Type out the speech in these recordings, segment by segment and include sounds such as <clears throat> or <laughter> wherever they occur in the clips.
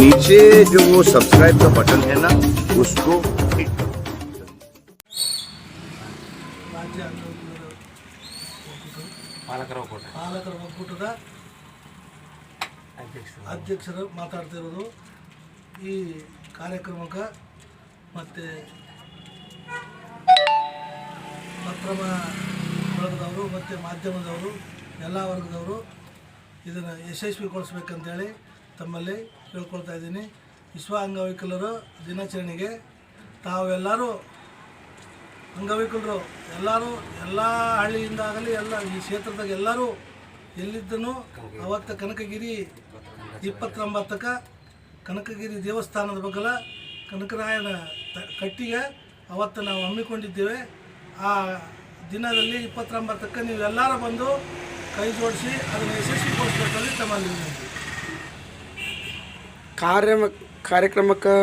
नीचे जो वो सब्सक्राइब का बटन है ना उसको हिट करो ರಾಜ್ಯ ಅಂಗವಿಕಲರ ಒಕ್ಕೂಟ ಪಾಲಕರ ಒಕ್ಕೂಟ ಪಾಲಕರ ಒಕ್ಕೂಟದ ಅಧ್ಯಕ್ಷರು ಅಧ್ಯಕ್ಷರು ಮಾತಾಡ್ತಿರೋದು ಈ ಕಾರ್ಯಕ್ರಮಕ್ಕೆ ಮತ್ತು ಪತ್ರಮ ಬಳಗದವರು ಮತ್ತು ಮಾಧ್ಯಮದವರು ಎಲ್ಲ ವರ್ಗದವರು ಇದನ್ನು ಯಶಸ್ವಿಗೊಳಿಸ್ಬೇಕಂತೇಳಿ ತಮ್ಮಲ್ಲಿ ಕೇಳ್ಕೊಳ್ತಾ ಇದ್ದೀನಿ. ವಿಶ್ವ ಅಂಗವಿಕಲರ ದಿನಾಚರಣೆಗೆ ತಾವೆಲ್ಲರೂ ಅಂಗವಿಕಲರು, ಎಲ್ಲರೂ ಎಲ್ಲ ಹಳ್ಳಿಯಿಂದ ಆಗಲಿ, ಎಲ್ಲ ಈ ಕ್ಷೇತ್ರದಾಗ ಎಲ್ಲರೂ ಎಲ್ಲಿದ್ದನು ಅವತ್ತು ಕನಕಗಿರಿ ಇಪ್ಪತ್ತೊಂಬತ್ತಕ್ಕೆ ಕನಕಗಿರಿ ದೇವಸ್ಥಾನದ ಬಗಲ ಕನಕರಾಯನ ಕಟ್ಟಿಗೆ ಅವತ್ತು ನಾವು ಹಮ್ಮಿಕೊಂಡಿದ್ದೇವೆ. ಆ ದಿನದಲ್ಲಿ ಇಪ್ಪತ್ತೊಂಬತ್ತಕ್ಕೆ ನೀವೆಲ್ಲರೂ ಬಂದು ಕೈ ಜೋಡಿಸಿ, ಅದನ್ನು ಯಶಸ್ವಿಗೊಳಿಸ್ಬೇಕಲ್ಲಿ ತಮ್ಮಲ್ಲಿ ಕಾರ್ಯ ಕಾರ್ಯಕ್ರಮಕ್ಕೆ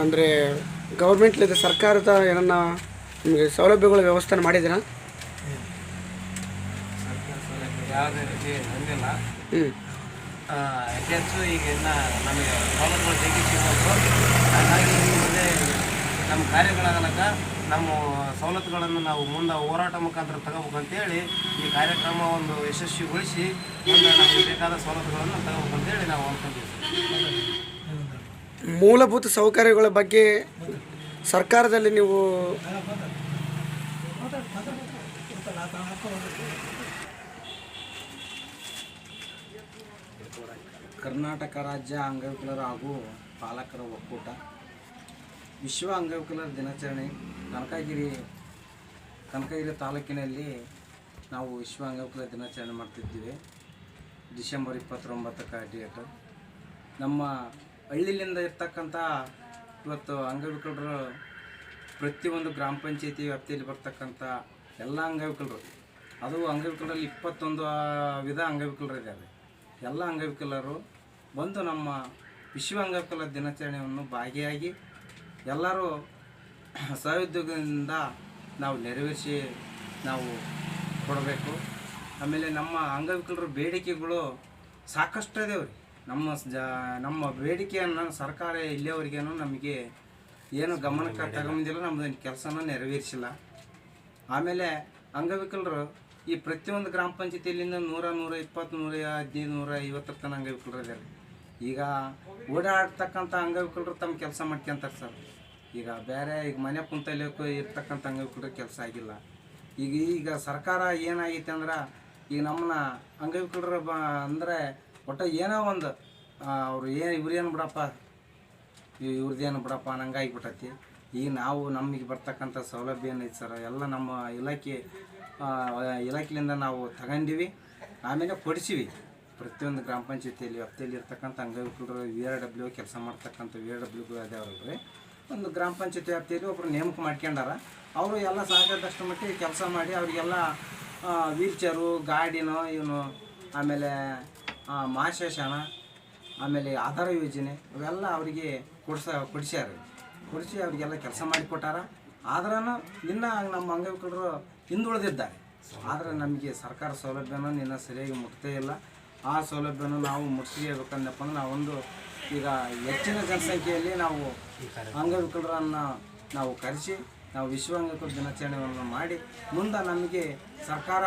ಅಂದರೆ ಗೌರ್ಮೆಂಟ್ಲಿದೆ ಸರ್ಕಾರದ ಏನನ್ನ ನಿಮಗೆ ಸೌಲಭ್ಯಗಳ ವ್ಯವಸ್ಥೆ ಮಾಡಿದ್ದೀರಾ? ಯಾವುದೇ ರೀತಿ ಹ್ಞೂ ಹೆಚ್ಚು ಈಗ ನಮಗೆ ಸೌಲಭ್ಯಗಳು ಜಗ್ಗಿ ಸಿಗೋದು ಹಾಗಾಗಿ ನಮ್ಮ ಕಾರ್ಯಗಳಾಗಲಕ್ಕ ನಮ್ಮ ಸವಲತ್ತುಗಳನ್ನು ನಾವು ಮುಂದೆ ಹೋರಾಟ ಮುಖಾಂತರ ತಗೋಬೇಕಂತೇಳಿ ಈ ಕಾರ್ಯಕ್ರಮ ಒಂದು ಯಶಸ್ವಿಗೊಳಿಸಿ ಮುಂದೆ ನಮಗೆ ಬೇಕಾದ ಸವಲತ್ತುಗಳನ್ನು ತಗೋಬೇಕು ಅಂತೇಳಿ ನಾವು ಅಂದ್ಕೊಂಡಿದ್ದೀವಿ ಮೂಲಭೂತ ಸೌಕರ್ಯಗಳ ಬಗ್ಗೆ ಸರ್ಕಾರದಲ್ಲಿ ನೀವು ಕರ್ನಾಟಕ ರಾಜ್ಯ ಅಂಗವಿಕಲರ ಹಾಗೂ ಪಾಲಕರ ಒಕ್ಕೂಟ. ವಿಶ್ವ ಅಂಗವಿಕಲರ ದಿನಾಚರಣೆ ಕನಕಗಿರಿ ಕನಕಗಿರಿ ತಾಲೂಕಿನಲ್ಲಿ ನಾವು ವಿಶ್ವ ಅಂಗವಿಕಲರ ದಿನಾಚರಣೆ ಮಾಡ್ತಿದ್ದೀವಿ. ಡಿಸೆಂಬರ್ ಇಪ್ಪತ್ತೊಂಬತ್ತಕ್ಕೆ ಡೇಟ್ ನಮ್ಮ ಹಳ್ಳಿಲಿಂದ ಇರ್ತಕ್ಕಂಥ ಇವತ್ತು ಅಂಗವಿಕಲರು ಪ್ರತಿಯೊಂದು ಗ್ರಾಮ ಪಂಚಾಯತಿ ವ್ಯಾಪ್ತಿಯಲ್ಲಿ ಬರ್ತಕ್ಕಂಥ ಎಲ್ಲ ಅಂಗವಿಕಲರು, ಅದು ಅಂಗವಿಕಲರಲ್ಲಿ ಇಪ್ಪತ್ತೊಂದು ವಿಧ ಅಂಗವಿಕಲರು ಇದ್ದಾರೆ ಎಲ್ಲ ಅಂಗವಿಕಲರು ಬಂದು ನಮ್ಮ ವಿಶ್ವ ಅಂಗವಿಕಲ ದಿನಾಚರಣೆಯನ್ನು ಭಾಗಿಯಾಗಿ ಎಲ್ಲರೂ ಸಹೋದ್ಯೋಗದಿಂದ ನಾವು ನೆರವೇರಿಸಿ ನಾವು ಕೊಡಬೇಕು. ಆಮೇಲೆ ನಮ್ಮ ಅಂಗವಿಕಲರ ಬೇಡಿಕೆಗಳು ಸಾಕಷ್ಟು ಇದಾವೆ ರೀ. ನಮ್ಮ ಜ, ನಮ್ಮ ಬೇಡಿಕೆಯನ್ನು ಸರ್ಕಾರ ಇಲ್ಲಿಯವರೆಗೇನು ನಮಗೆ ಏನು ಗಮನಕ್ಕೆ ತಗೊಂಬಂದಿಲ್ಲ ನಮ್ಮದು ಕೆಲಸನ ನೆರವೇರಿಸಿಲ್ಲ. ಆಮೇಲೆ ಅಂಗವಿಕಲರು ಈ ಪ್ರತಿಯೊಂದು ಗ್ರಾಮ ಪಂಚಾಯತಿಯಲ್ಲಿಂದ ನೂರ ನೂರ ಇಪ್ಪತ್ತು, ನೂರ ಹದಿನೈದು ನೂರ ಐವತ್ತರ ತನಕ ಅಂಗವಿಕಲರು ಇದ್ದಾರೆ ಈಗ ಓಡಾಡ್ತಕ್ಕಂಥ ಅಂಗವಿಕಲರು ತಮ್ಮ ಕೆಲಸ ಮಾಡ್ಕೊಂತಾರೆ ಸರ್. ಈಗ ಬೇರೆ ಈಗ ಮನೆ ಕುಂತಲ್ಲಿ ಇರ್ತಕ್ಕಂಥ ಅಂಗವಿಕಲರು ಕೆಲಸ ಆಗಿಲ್ಲ. ಈಗ ಈಗ ಸರ್ಕಾರ ಏನಾಗೈತೆ ಅಂದ್ರೆ ಈಗ ನಮ್ಮನ್ನ ಅಂಗವಿಕಲರ ಬ ಅಂದರೆ ಒಟ್ಟು ಏನೋ ಒಂದು ಅವ್ರು ಏನು ಇವ್ರೇನು ಬಿಡಪ್ಪ ಇವ್ರದ್ದೇನು ಬಿಡಪ್ಪ ಅನ್ನಂಗೆ ಬಿಟ್ಟತಿ ಈಗ ನಾವು ನಮಗೆ ಬರ್ತಕ್ಕಂಥ ಸೌಲಭ್ಯ ಏನೈತೆ ಸರ್? ಎಲ್ಲ ನಮ್ಮ ಇಲಾಖೆ ಇಲಾಖೆಯಿಂದ ನಾವು ತಗೊಂಡಿವಿ. ಆಮೇಲೆ ಕೊಡಿಸಿವಿ. ಪ್ರತಿಯೊಂದು ಗ್ರಾಮ ಪಂಚಾಯತಿಯಲ್ಲಿ ವ್ಯಾಪ್ತಿಯಲ್ಲಿ ಇರ್ತಕ್ಕಂಥ ಅಂಗವಿಕಲರು ವಿ ಆರ್ ಡಬ್ಲ್ಯೂ ಕೆಲಸ ಮಾಡ್ತಕ್ಕಂಥ ವಿ ಆರ್ ಡಬ್ಲ್ಯೂ ರೀ ಒಂದು ಗ್ರಾಮ ಪಂಚಾಯತಿ ವ್ಯಾಪ್ತಿಯಲ್ಲಿ ಒಬ್ಬರು ನೇಮಕ ಮಾಡ್ಕೊಂಡಾರ. ಅವರು ಎಲ್ಲ ಸಾಕಾದಷ್ಟು ಮಟ್ಟಿಗೆ ಕೆಲಸ ಮಾಡಿ ಅವರಿಗೆಲ್ಲ ವೀಲ್ ಚೇರು ಗಾಡಿನೋ ಇವನು ಆಮೇಲೆ ಮಾಶಾಸನ ಆಮೇಲೆ ಆಧಾರ ಯೋಜನೆ ಇವೆಲ್ಲ ಅವರಿಗೆ ಕೊಡ್ಸ, ಕೊಡಿಸ್ಯಾರ ಕೊಡಿಸಿ ಅವರಿಗೆಲ್ಲ ಕೆಲಸ ಮಾಡಿಕೊಟ್ಟಾರ ಆದ್ರೂ ಇನ್ನು ನಮ್ಮ ಅಂಗವಿಕಲರು ಹಿಂದುಳಿದಿದ್ದಾರೆ. ಆದರೆ ನಮಗೆ ಸರ್ಕಾರ ಸೌಲಭ್ಯನೂ ನಿನ್ನ ಸರಿಯಾಗಿ ಮುಟ್ತೇ ಇಲ್ಲ. ಆ ಸೌಲಭ್ಯವನ್ನು ನಾವು ಮುಟ್ಟಿಸ್ಬೇಕಂದಪ್ಪ ಅಂದ್ರೆ ನಾವೊಂದು ಈಗ ಹೆಚ್ಚಿನ ಜನಸಂಖ್ಯೆಯಲ್ಲಿ ನಾವು ಅಂಗವಿಕಲರನ್ನು ನಾವು ಕರೆಸಿ, ನಾವು ವಿಶ್ವ ಅಂಗವಿಕಲ ದಿನಾಚರಣೆಯನ್ನು ಮಾಡಿ, ಮುಂದೆ ನಮಗೆ ಸರ್ಕಾರ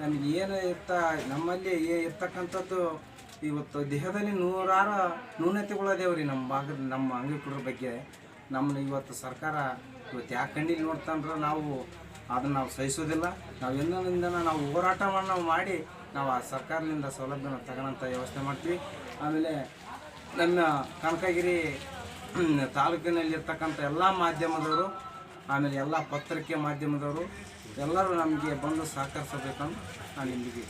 ನಮಗೆ ಏನು ಇರ್ತ, ನಮ್ಮಲ್ಲಿ ಏ- ಇರ್ತಕ್ಕಂಥದ್ದು, ಇವತ್ತು ದೇಹದಲ್ಲಿ ನೂರಾರು ನ್ಯೂನತೆಗಳದೇವ್ರಿ ನಮ್ಮ ಭಾಗದ, ನಮ್ಮ ಅಂಗವಿಕಲರ ಬಗ್ಗೆ. ನಮ್ಮನ್ನ ಇವತ್ತು ಸರ್ಕಾರ ಇವತ್ತು ಯಾಕೆ ಕಣ್ಣಿಗೆ ನೋಡ್ತಂದ್ರೆ ನಾವು ಅದನ್ನು ನಾವು ಸಹಿಸೋದಿಲ್ಲ. ನಾವು ನಾವು ಹೋರಾಟವನ್ನು ಮಾಡಿ ನಾವು ಆ ಸರ್ಕಾರದಿಂದ ಸೌಲಭ್ಯನ ತಗೊಳ್ಳೋಂಥ ವ್ಯವಸ್ಥೆ ಮಾಡ್ತೀವಿ. ಆಮೇಲೆ ನಮ್ಮ ಕನಕಗಿರಿ <clears throat> ತಾಲೂಕಿನಲ್ಲಿರ್ತಕ್ಕಂಥ ಎಲ್ಲ ಮಾಧ್ಯಮದವರು, ಆಮೇಲೆ ಎಲ್ಲ ಪತ್ರಿಕೆ ಮಾಧ್ಯಮದವರು ಎಲ್ಲರೂ ನಮಗೆ ಬಂದು ಸಹಕರಿಸಬೇಕಂತ ನಾನು ನಿಮಗೆ